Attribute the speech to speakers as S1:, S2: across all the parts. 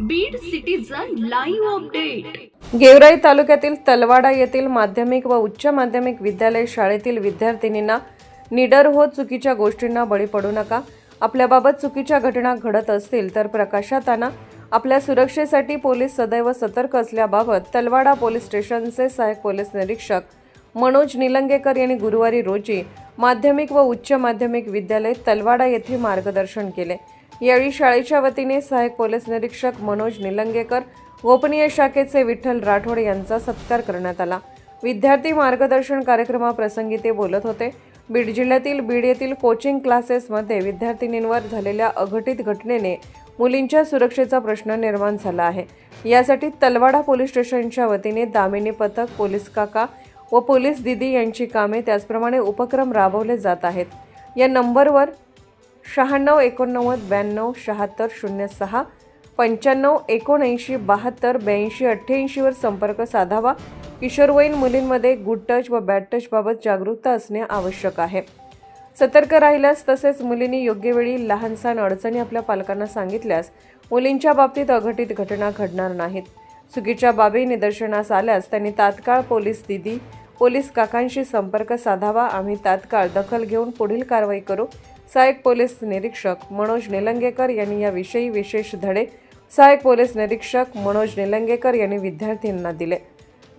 S1: Beed citizen live update
S2: Georai तालुक्यातील तलवाडा येथील माध्यमिक व उच्च माध्यमिक विद्यालय शाळेतील विद्यार्थिनींना निडर होत चुकीच्या गोष्टींना बळी पडू नका. आपल्याबाबत चुकीच्या घटना घडत असतील तर प्रकाशात आणा आपल्या सुरक्षेसाठी पोलीस सदैव सतर्क असल्याबाबत तलवाडा पोलीस स्टेशनचे सहाय्यक पोलीस निरीक्षक मनोज निलंगेकर यांनी गुरुवारी रोजी माध्यमिक व उच्च माध्यमिक विद्यालय तलवाडा येथे मार्गदर्शन केले. यावेळी शाळेच्या वतीने सहाय्यक पोलीस निरीक्षक मनोज निलंगेकर गोपनीय शाखेचे विठ्ठल राठोड यांचा सत्कार करण्यात आला. विद्यार्थी मार्गदर्शन कार्यक्रमाप्रसंगी ते बोलत होते. बीड जिल्ह्यातील बीड येथील कोचिंग क्लासेसमध्ये विद्यार्थिनींवर झालेल्या अघटित घटनेने मुलींच्या सुरक्षेचा प्रश्न निर्माण झाला आहे. यासाठी तलवाडा पोलीस स्टेशनच्या वतीने दामिनी पथक पोलीस काका व पोलीस दिदी यांची कामे त्याचप्रमाणे उपक्रम राबवले जात आहेत. या नंबरवर शहाण्णव एकोणनव्वद ब्याण्णव शहात्तर शून्य सहा पंच्याण्णव एकोणऐंशी बहात्तर ब्याऐंशी अठ्ठ्याऐंशीवर संपर्क साधावा. किशोरवयीन मुलींमध्ये गुड टच व बॅड टचबाबत जागरूकता असणे आवश्यक आहे. सतर्क राहिल्यास तसेच मुलींनी योग्य वेळी लहान अडचणी आपल्या पालकांना सांगितल्यास मुलींच्या बाबतीत अघटित घटना घडणार नाहीत. चुकीच्या बाबी निदर्शनास आल्यास त्यांनी तात्काळ पोलीस दिदी पोलीस काकांशी संपर्क साधावा. आम्ही तात्काळ दखल घेऊन पुढील कारवाई करू. सहाय्यक पोलीस निरीक्षक मनोज निलंगेकर यांनी याविषयी विशेष धडे सहाय्यक पोलीस निरीक्षक मनोज निलंगेकर यांनी विद्यार्थ्यांना दिले.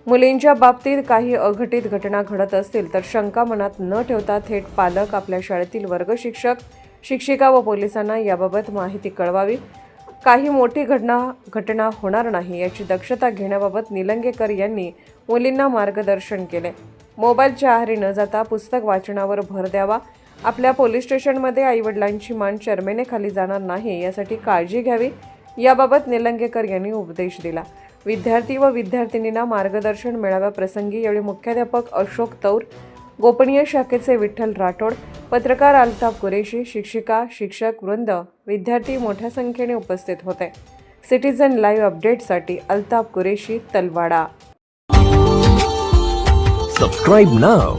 S2: मुलींच्या बाबतीत काही अघटित घटना घडत असतील तर शंका मनात न ठेवता थेट पालक आपल्या शाळेतील वर्ग शिक्षक शिक्षिका व पोलिसांना याबाबत माहिती कळवावी. काही मोठी घटना घटना होणार नाही याची दक्षता घेण्याबाबत निलंगेकर यांनी मुलींना मार्गदर्शन केले. मोबाईलच्या आहारी न जाता पुस्तक वाचनावर भर द्यावा. आपल्या पोलीस स्टेशनमध्ये आईवडिलांची मान चर्मेने खाली जाणार नाही यासाठी काळजी घ्यावी. याबाबत निलंगेकर यांनी उपदेश दिला. विद्यार्थी व विद्यार्थिनींना मार्गदर्शन मेळाव्याप्रसंगी यावेळी मुख्याध्यापक अशोक तौर गोपनीय शाखेचे विठ्ठल राठोड पत्रकार अल्ताफ कुरेशी शिक्षिका शिक्षक वृंद विद्यार्थी मोठ्या संख्येने उपस्थित होते. सिटीझन लाईव्ह अपडेटसाठी Altaf Qureshi Talwada.
S3: Subscribe now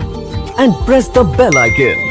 S3: and press the bell icon